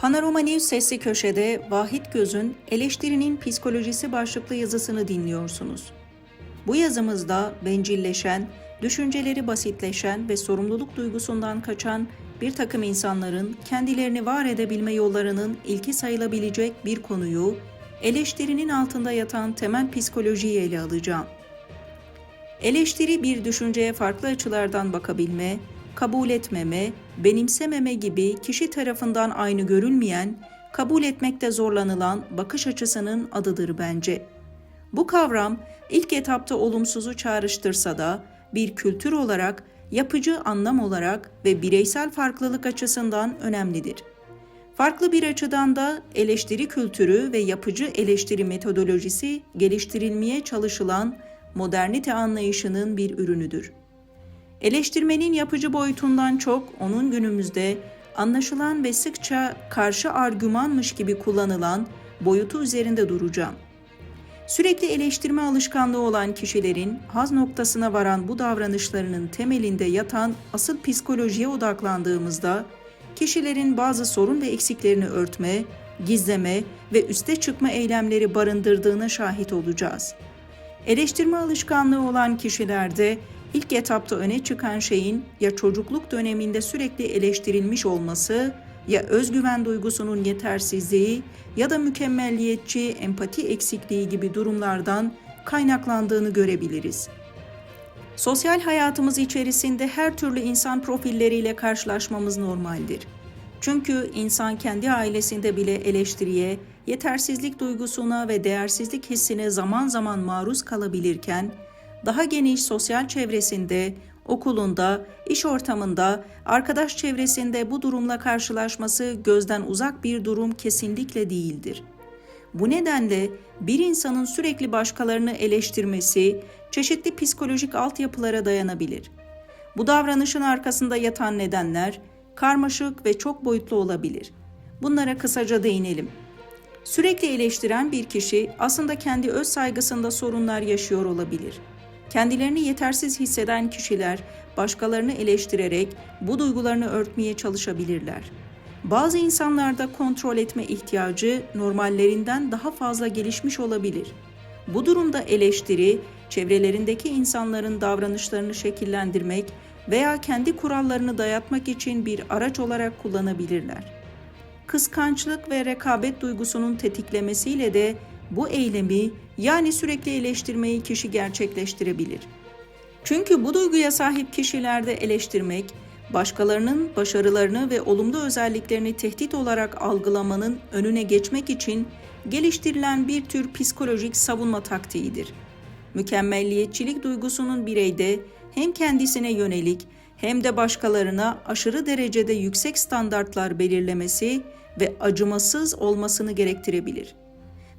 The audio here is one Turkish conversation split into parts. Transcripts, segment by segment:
Panorama News Sesli Köşe'de Vahit Göz'ün Eleştirinin Psikolojisi başlıklı yazısını dinliyorsunuz. Bu yazımızda bencilleşen, düşünceleri basitleşen ve sorumluluk duygusundan kaçan bir takım insanların kendilerini var edebilme yollarının ilki sayılabilecek bir konuyu, eleştirinin altında yatan temel psikolojiyi ele alacağım. Eleştiri bir düşünceye farklı açılardan bakabilme, kabul etmeme, benimsememe gibi kişi tarafından aynı görülmeyen, kabul etmekte zorlanılan bakış açısının adıdır bence. Bu kavram ilk etapta olumsuzu çağrıştırsa da bir kültür olarak, yapıcı anlam olarak ve bireysel farklılık açısından önemlidir. Farklı bir açıdan da eleştiri kültürü ve yapıcı eleştiri metodolojisi geliştirilmeye çalışılan modernite anlayışının bir ürünüdür. Eleştirmenin yapıcı boyutundan çok onun günümüzde anlaşılan ve sıkça karşı argümanmış gibi kullanılan boyutu üzerinde duracağım. Sürekli eleştirme alışkanlığı olan kişilerin haz noktasına varan bu davranışlarının temelinde yatan asıl psikolojiye odaklandığımızda kişilerin bazı sorun ve eksiklerini örtme, gizleme ve üste çıkma eylemleri barındırdığına şahit olacağız. Eleştirme alışkanlığı olan kişilerde ilk etapta öne çıkan şeyin ya çocukluk döneminde sürekli eleştirilmiş olması, ya özgüven duygusunun yetersizliği ya da mükemmelliyetçi empati eksikliği gibi durumlardan kaynaklandığını görebiliriz. Sosyal hayatımız içerisinde her türlü insan profilleriyle karşılaşmamız normaldir. Çünkü insan kendi ailesinde bile eleştiriye, yetersizlik duygusuna ve değersizlik hissine zaman zaman maruz kalabilirken, daha geniş sosyal çevresinde, okulunda, iş ortamında, arkadaş çevresinde bu durumla karşılaşması gözden uzak bir durum kesinlikle değildir. Bu nedenle bir insanın sürekli başkalarını eleştirmesi çeşitli psikolojik altyapılara dayanabilir. Bu davranışın arkasında yatan nedenler karmaşık ve çok boyutlu olabilir. Bunlara kısaca değinelim. Sürekli eleştiren bir kişi aslında kendi öz saygısında sorunlar yaşıyor olabilir. Kendilerini yetersiz hisseden kişiler başkalarını eleştirerek bu duygularını örtmeye çalışabilirler. Bazı insanlarda kontrol etme ihtiyacı normallerinden daha fazla gelişmiş olabilir. Bu durumda eleştiri, çevrelerindeki insanların davranışlarını şekillendirmek veya kendi kurallarını dayatmak için bir araç olarak kullanabilirler. Kıskançlık ve rekabet duygusunun tetiklemesiyle de bu eylemi yani sürekli eleştirmeyi kişi gerçekleştirebilir. Çünkü bu duyguya sahip kişilerde eleştirmek, başkalarının başarılarını ve olumlu özelliklerini tehdit olarak algılamanın önüne geçmek için geliştirilen bir tür psikolojik savunma taktiğidir. Mükemmelliyetçilik duygusunun bireyde hem kendisine yönelik hem de başkalarına aşırı derecede yüksek standartlar belirlemesi ve acımasız olmasını gerektirebilir.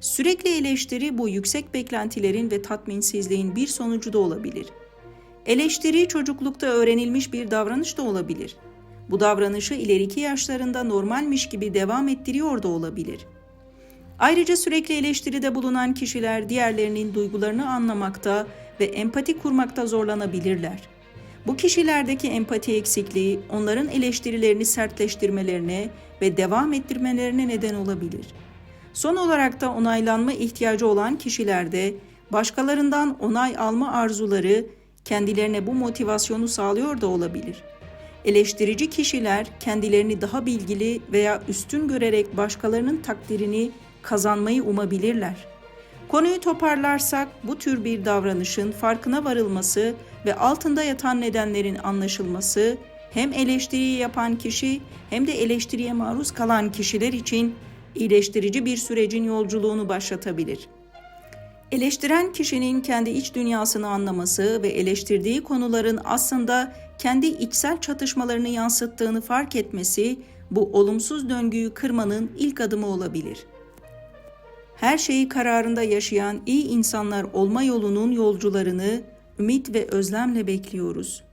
Sürekli eleştiri bu yüksek beklentilerin ve tatminsizliğin bir sonucu da olabilir. Eleştiri çocuklukta öğrenilmiş bir davranış da olabilir. Bu davranışı ileriki yaşlarında normalmiş gibi devam ettiriyor da olabilir. Ayrıca sürekli eleştiride bulunan kişiler diğerlerinin duygularını anlamakta ve empati kurmakta zorlanabilirler. Bu kişilerdeki empati eksikliği onların eleştirilerini sertleştirmelerine ve devam ettirmelerine neden olabilir. Son olarak da onaylanma ihtiyacı olan kişilerde başkalarından onay alma arzuları kendilerine bu motivasyonu sağlıyor da olabilir. Eleştirici kişiler kendilerini daha bilgili veya üstün görerek başkalarının takdirini kazanmayı umabilirler. Konuyu toparlarsak bu tür bir davranışın farkına varılması ve altında yatan nedenlerin anlaşılması hem eleştiriyi yapan kişi hem de eleştiriye maruz kalan kişiler için iyileştirici bir sürecin yolculuğunu başlatabilir. Eleştiren kişinin kendi iç dünyasını anlaması ve eleştirdiği konuların aslında kendi içsel çatışmalarını yansıttığını fark etmesi bu olumsuz döngüyü kırmanın ilk adımı olabilir. Her şeyi kararında yaşayan iyi insanlar olma yolunun yolcularını ümit ve özlemle bekliyoruz.''